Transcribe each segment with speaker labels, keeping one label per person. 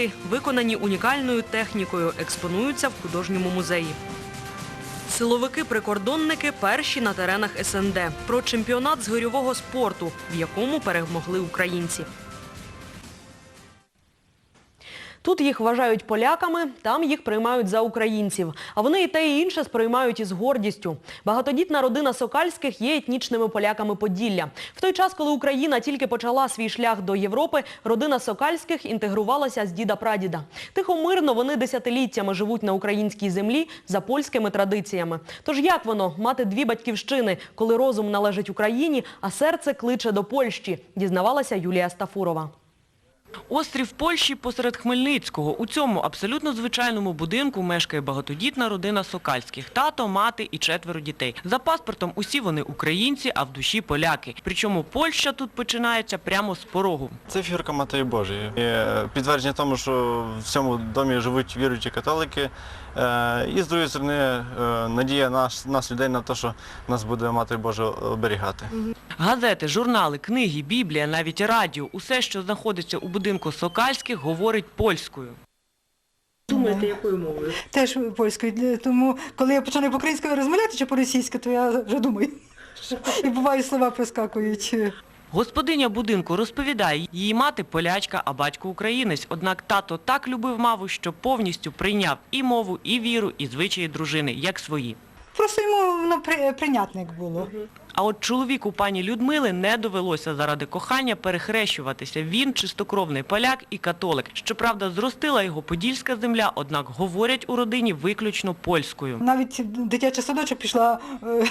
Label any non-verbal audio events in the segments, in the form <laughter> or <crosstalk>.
Speaker 1: роботи, виконані унікальною технікою, експонуються в художньому музеї. Силовики-прикордонники перші на теренах СНД. Про чемпіонат з гирьового спорту, в якому перемогли українці. Тут їх вважають поляками, там їх приймають за українців. А вони і те, і інше сприймають із гордістю. Багатодітна родина Сокальських є етнічними поляками Поділля. В той час, коли Україна тільки почала свій шлях до Європи, родина Сокальських інтегрувалася з діда-прадіда. Тихомирно вони десятиліттями живуть на українській землі за польськими традиціями. Тож як воно мати дві батьківщини, коли розум належить Україні, а серце кличе до Польщі, дізнавалася Юлія Стафурова.
Speaker 2: Острів Польщі посеред Хмельницького. У цьому абсолютно звичайному будинку мешкає багатодітна родина Сокальських. Тато, мати і четверо дітей. За паспортом усі вони українці, а в душі поляки. Причому Польща тут починається прямо з порогу.
Speaker 3: Це фігурка Матері Божої. Підтвердження тому, що в цьому домі живуть віруючі католики. Е, І з другої сторони, е, надія нас, нас людей на те, що нас буде Матері Божа оберігати.
Speaker 2: Газети, журнали, книги, біблія, навіть радіо – усе, що знаходиться у будинку Сокальських, говорить польською.
Speaker 1: Думаєте, якою мовою?
Speaker 4: Теж польською. Тому коли я починаю по-українською розмовляти чи по-російськи, то я вже думаю. І буває слова проскакують.
Speaker 2: Господиня будинку розповідає, її мати полячка, а батько українець. Однак тато так любив маву, що повністю прийняв і мову, і віру, і звичаї дружини, як свої.
Speaker 4: Просто йому воно при- прийнятник було.
Speaker 2: А от чоловіку пані Людмили не довелося заради кохання перехрещуватися. Він чистокровний поляк і католик. Щоправда, зростила його подільська земля, однак говорять у родині виключно польською.
Speaker 4: Навіть дитячий садочок пішла е, е,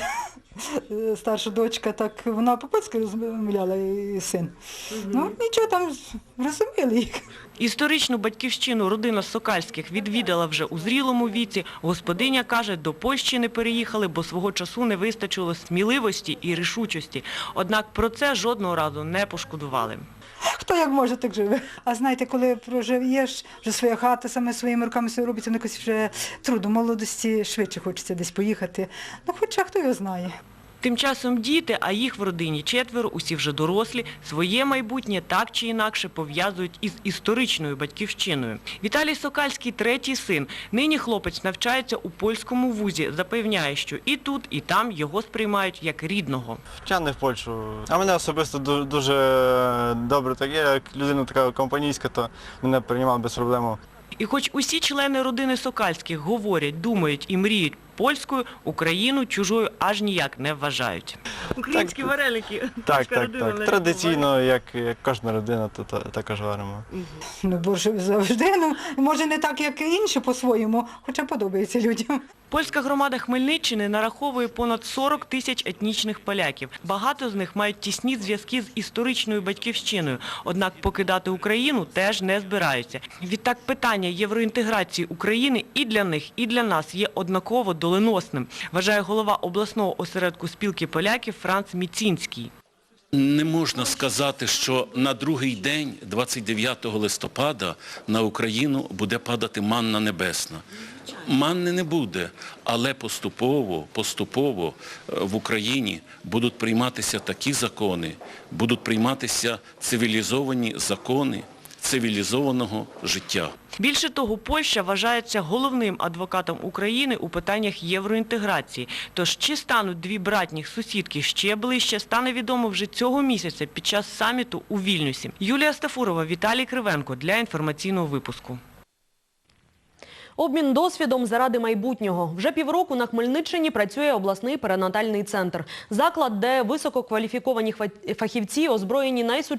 Speaker 4: <laughs> старша дочка, так вона по-польськи розмовляла і син. Ну, нічого там розуміли їх.
Speaker 2: Історичну батьківщину родина Сокальських відвідала вже у зрілому віці. Господиня каже, до Польщі не переїхали, бо свого часу не вистачило сміливості і рішучості. Однак про це жодного разу не пошкодували.
Speaker 4: Хто як може, так живе. А знаєте, коли проживєш, вже своя хата саме своїми руками все робиться, ну якось вже трудно, молодості швидше хочеться десь поїхати. Ну хоча хто його знає.
Speaker 2: Тим часом діти, а їх в родині четверо, усі вже дорослі, своє майбутнє так чи інакше пов'язують із історичною батьківщиною. Віталій Сокальський – третій син. Нині хлопець навчається у польському вузі. Запевняє, що і тут, і там його сприймають як рідного.
Speaker 3: Втягне в Польщу. А мене особисто дуже добре так. Я як людина така компанійська, то мене приймав без проблем.
Speaker 2: І хоч усі члени родини Сокальських говорять, думають і мріють польською, Україну чужою аж ніяк не вважають.
Speaker 1: Українські
Speaker 3: Так,
Speaker 1: вареники.
Speaker 3: Так, так, так. Традиційно, як, як кожна родина, то, та- також варимо.
Speaker 4: Ну, бо ж завжди, ну, може не так, як інші по-своєму, хоча подобається людям.
Speaker 2: Польська громада Хмельниччини нараховує понад 40 тисяч етнічних поляків. Багато з них мають тісні зв'язки з історичною батьківщиною. Однак покидати Україну теж не збираються. Відтак питання євроінтеграції України і для них, і для нас є однаково доленосним, вважає голова обласного осередку спілки поляків Франц Міцінський.
Speaker 5: Не можна сказати, що на другий день, 29 листопада, на Україну буде падати манна небесна. Манни не буде, але поступово, поступово е, в Україні будуть прийматися такі закони, будуть прийматися цивілізовані закони цивілізованого життя.
Speaker 2: Більше того, Польща вважається головним адвокатом України у питаннях євроінтеграції. Тож чи стануть дві братніх сусідки ще ближче, стане відомо вже цього місяця під час саміту у Вільнюсі. Юлія Стафурова, Віталій Кривенко для інформаційного випуску.
Speaker 1: Обмін досвідом заради майбутнього. Вже півроку на Хмельниччині працює обласний перинатальний центр. Заклад, де висококваліфіковані фахівці озброєні найсучаснішими